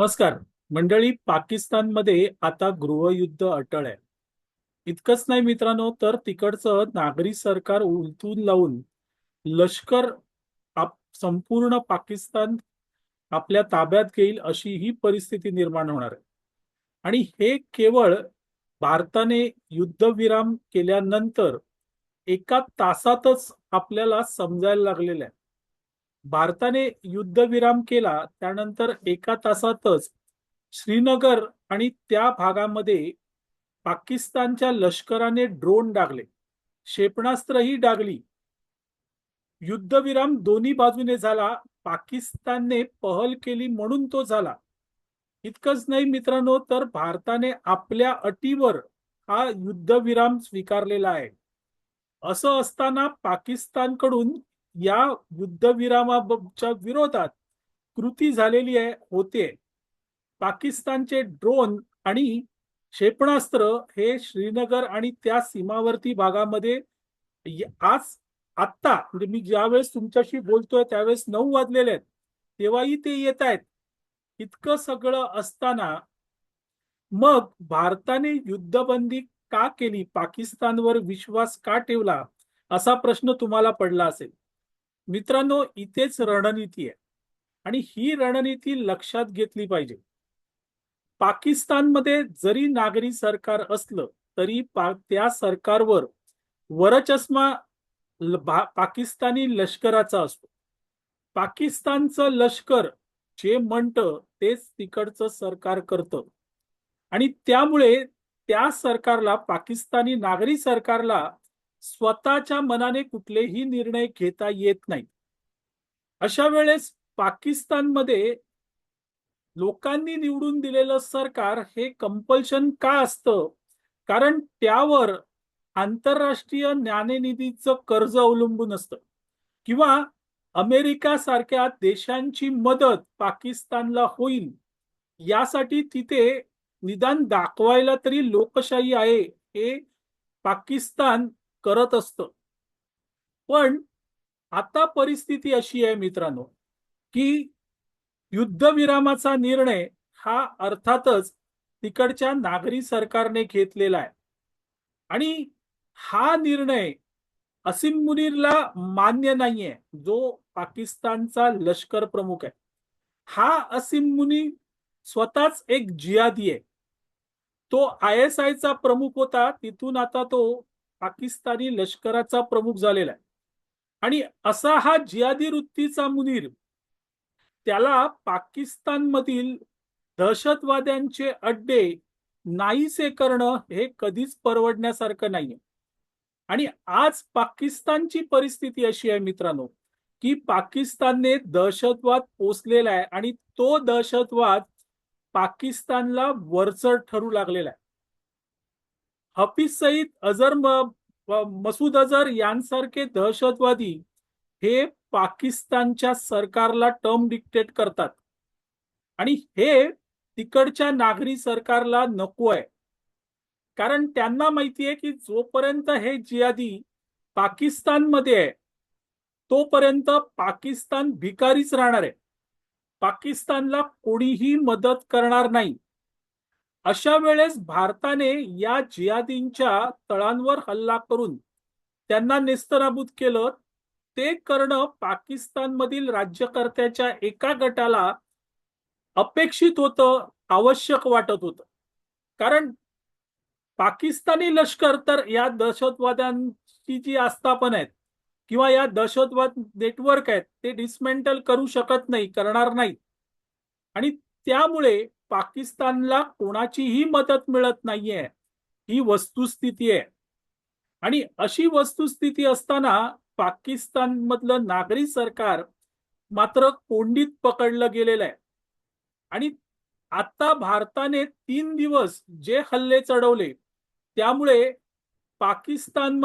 नमस्कार. मंडळी पाकिस्तानमध्ये आता गृहयुद्ध अटळ आहे. इतकंच नाही मित्रांनो तर तिकडचं नागरी सरकार उलथून लावून लष्कर आप संपूर्ण पाकिस्तान आपल्या ताब्यात घेईल अशी ही परिस्थिती निर्माण होणार आहे. आणि हे केवळ भारताने युद्धविराम केल्यानंतर एका तासातच आपल्याला समजायला लागलेलं आहे. भारताने युद्धविराम केला त्यानंतर एका तासातच श्रीनगर आणि त्या भागामध्ये पाकिस्तानच्या लष्कराने ड्रोन डागले. क्षेपणास्त्रही डागली. युद्धविराम दोन्ही बाजूने झाला पाकिस्तानने पहल केली म्हणून तो झाला. इतकंच नाही मित्रांनो तर भारताने आपल्या अटीवर हा युद्धविराम स्वीकारलेला आहे. असं असताना पाकिस्तानकडून या युद्धविरामाच्या विरोधात कृती झालेली आहे होते. पाकिस्तानचे ड्रोन आणि क्षेपणास्त्र हे श्रीनगर आणि त्या सीमावर्ती भागामध्ये आज आत्ता म्हणजे मी ज्यावेळेस तुमच्याशी बोलतोय त्यावेळेस नऊ वाजलेले आहेत तेव्हाही ते येत आहेत. इतकं सगळं असताना मग भारताने युद्धबंदी का केली? पाकिस्तानवर विश्वास का ठेवला? असा प्रश्न तुम्हाला पडला असेल. मित्रांनो इथेच रणनीती आहे. आणि ही रणनीती लक्षात घेतली पाहिजे. पाकिस्तानमध्ये जरी नागरी सरकार असलं तरी पा त्या सरकारवर वरचष्मा पाकिस्तानी लष्कराचा असतो. पाकिस्तानचं लष्कर जे म्हणतं तेच तिकडचं सरकार करतं. आणि त्यामुळे त्या सरकारला पाकिस्तानी नागरी सरकारला स्वतःच्या मनाने कुठलेही निर्णय घेता येत नाही. अशा वेळेस पाकिस्तानमध्ये लोकांनी निवडून दिलेलं सरकार हे कंपल्शन का असतं? कारण त्यावर आंतरराष्ट्रीय नाणेनिधीचं कर्ज अवलंबून असतं. किंवा अमेरिका सारख्या देशांची मदत पाकिस्तानला होईल यासाठी तिथे निदान दाखवायला तरी लोकशाही आहे. हे पाकिस्तान करत असतं. पण आता परिस्थिती अशी आहे मित्रांनो की युद्धविरामाचा निर्णय हा अर्थातच तिकडच्या नागरी सरकारने घेतलेला आहे. आणि हा निर्णय असिम मुनीरला मान्य नाहीये जो पाकिस्तानचा लष्कर प्रमुख आहे. हा असिम मुनी स्वतःच एक जियादी आहे. तो आय एस आयचा प्रमुख होता तिथून आता तो पाकिस्तानी लष्कराचा प्रमुख झालेला आहे. आणि असा हा जियादी वृत्तीचा मुनीर त्याला पाकिस्तानमधील दहशतवाद्यांचे अड्डे नाहीसे करणं हे कधीच परवडण्यासारखं नाहीये. आणि आज पाकिस्तानची परिस्थिती अशी आहे मित्रांनो की पाकिस्तानने दहशतवाद पोचलेला आहे आणि तो दहशतवाद पाकिस्तानला वरचढ ठरू लागलेला आहे. हफीज सईद अझर मसूद अझर यांसारखे दहशतवादी हे पाकिस्तानच्या सरकारला टर्म डिक्टेट करतात. आणि हे तिकडच्या नागरी सरकारला नको आहे. कारण त्यांना माहिती आहे की जोपर्यंत हे जियादी पाकिस्तानमध्ये आहे तोपर्यंत पाकिस्तान भिकारीच राहणार आहे. पाकिस्तानला कोणीही मदत करणार नाही. अशा वेळेस भारताने या जियादींच्या तळांवर हल्ला करून त्यांना नेस्तनाबूत केलं. ते करणं पाकिस्तानमधील राज्यकर्त्याच्या एका गटाला अपेक्षित होतं आवश्यक वाटत होतं. कारण पाकिस्तानी लष्कर तर या दहशतवाद्यांची जी आस्थापन आहेत किंवा या दहशतवाद नेटवर्क आहेत ते डिसमेंटल करू शकत नाही करणार नाही आणि त्यामुळे पाकिस्तानला कोणाचीही मदत मिळत नाहीये. ही वस्तुस्थिती आहे. आणि अशी वस्तुस्थिती असताना पाकिस्तान मधलं नागरी सरकार मात्र कोंडीत पकडलं गेलेलं आहे. आणि आता भारताने तीन दिवस जे हल्ले चढवले त्यामुळे पाकिस्तान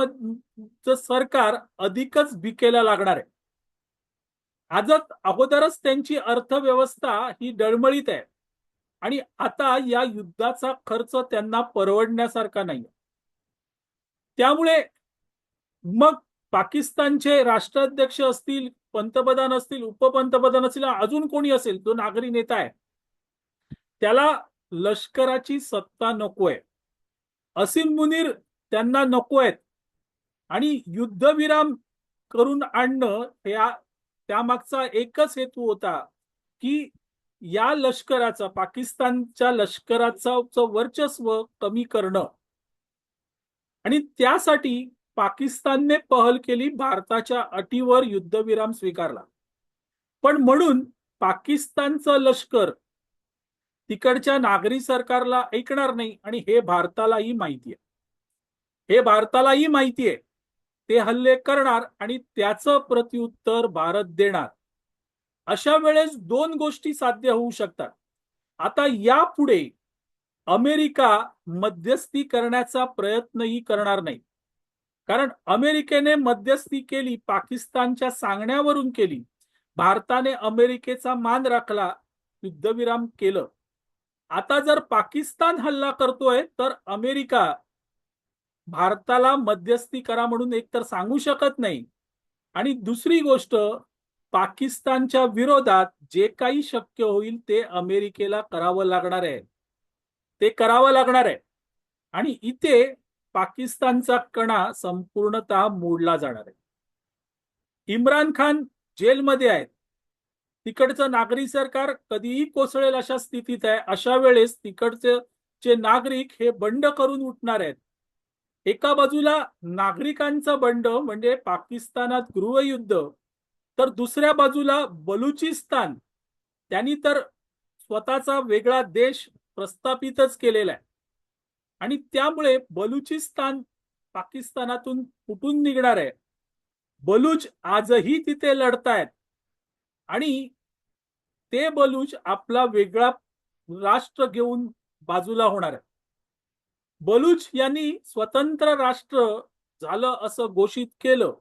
सरकार अधिकच भिकेला लागणार आहे. आजच अगोदरच त्यांची अर्थव्यवस्था ही डळमळीत आहे. आणि आता या युद्धाचा खर्च त्यांना परवडण्यासारखा नाही. त्यामुळे मग पाकिस्तानचे राष्ट्राध्यक्ष असतील पंतप्रधान असतील उपपंतप्रधान असतील अजून कोणी असेल जो नागरी नेता आहे त्याला लष्कराची सत्ता नकोय. असीम मुनीर त्यांना नको आहेत आणि युद्धविराम करून आणणं या त्यामागचा एकच हेतू होता की या लष्कराचा पाकिस्तानच्या लष्कराचा वर्चस्व कमी करणं. आणि त्यासाठी पाकिस्तानने पहल केली भारताच्या अटीवर युद्धविराम स्वीकारला. पण म्हणून पाकिस्तानचं लष्कर तिकडच्या नागरी सरकारला ऐकणार नाही आणि हे भारतालाही माहिती आहे. हे भारतालाही माहिती आहे. ते हल्ले करणार आणि त्याचं प्रत्युत्तर भारत देणार. अशा वेळेस दोन गोष्टी साध्य होऊ शकतात. आता यापुढे अमेरिका मध्यस्थी करण्याचा प्रयत्नही करणार नाही. कारण अमेरिकेने मध्यस्थी केली पाकिस्तानच्या सांगण्यावरून केली. भारताने अमेरिकेचा मान राखला युद्धविराम केलं. आता जर पाकिस्तान हल्ला करतोय तर अमेरिका भारताला मध्यस्थी करा म्हणून एकतर सांगू शकत नाही. आणि दुसरी गोष्ट पाकिस्तानच्या विरोधात जे काही शक्य होईल ते अमेरिकेला करावं लागणार आहे. ते करावं लागणार आहे. आणि इथे पाकिस्तानचा कणा संपूर्णतः मोडला जाणार आहे. इम्रान खान जेलमध्ये आहेत. तिकडचं नागरी सरकार कधीही कोसळेल अशा स्थितीत आहे. अशा वेळेस तिकडचे जे नागरिक हे बंड करून उठणार आहेत. एका बाजूला नागरिकांचं बंड म्हणजे पाकिस्तानात गृहयुद्ध तर दुसऱ्या बाजूला बलुचिस्तान त्यांनी तर स्वतःचा वेगळा देश प्रस्थापितच केलेला आहे. आणि त्यामुळे बलुचिस्तान पाकिस्तानातून फुटून निघणार आहे. बलूच आजही तिथे लढतायत. आणि ते बलूच आपला वेगळा राष्ट्र घेऊन बाजूला होणार आहे. बलूच यांनी स्वतंत्र राष्ट्र झालं असं घोषित केलं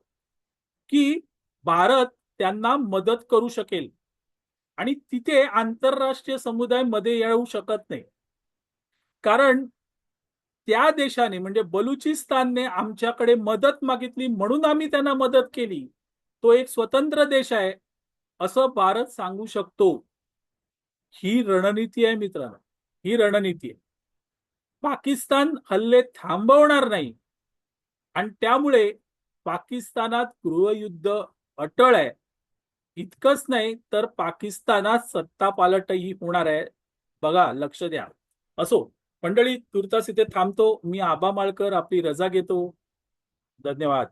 की भारत त्यांना मदत करू शकेल. आणि तिथे आंतरराष्ट्रीय समुदायमध्ये येऊ शकत नाही. कारण त्या देशाने म्हणजे बलुचिस्तानने आमच्याकडे मदत मागितली म्हणून आम्ही त्यांना मदत केली. तो एक स्वतंत्र देश आहे असं भारत सांगू शकतो. ही रणनीती आहे मित्रांनो. ही रणनीती आहे. पाकिस्तान हल्ले थांबवणार नाही. आणि त्यामुळे पाकिस्तानात गृहयुद्ध अटळ आहे. इतकंच नाही तर पाकिस्तानात सत्ता पालटही होणार आहे. बघा लक्ष द्या. असो मंडळी तुर्तास इथे थांबतो. मी आबा माळकर आपली रजा घेतो. धन्यवाद.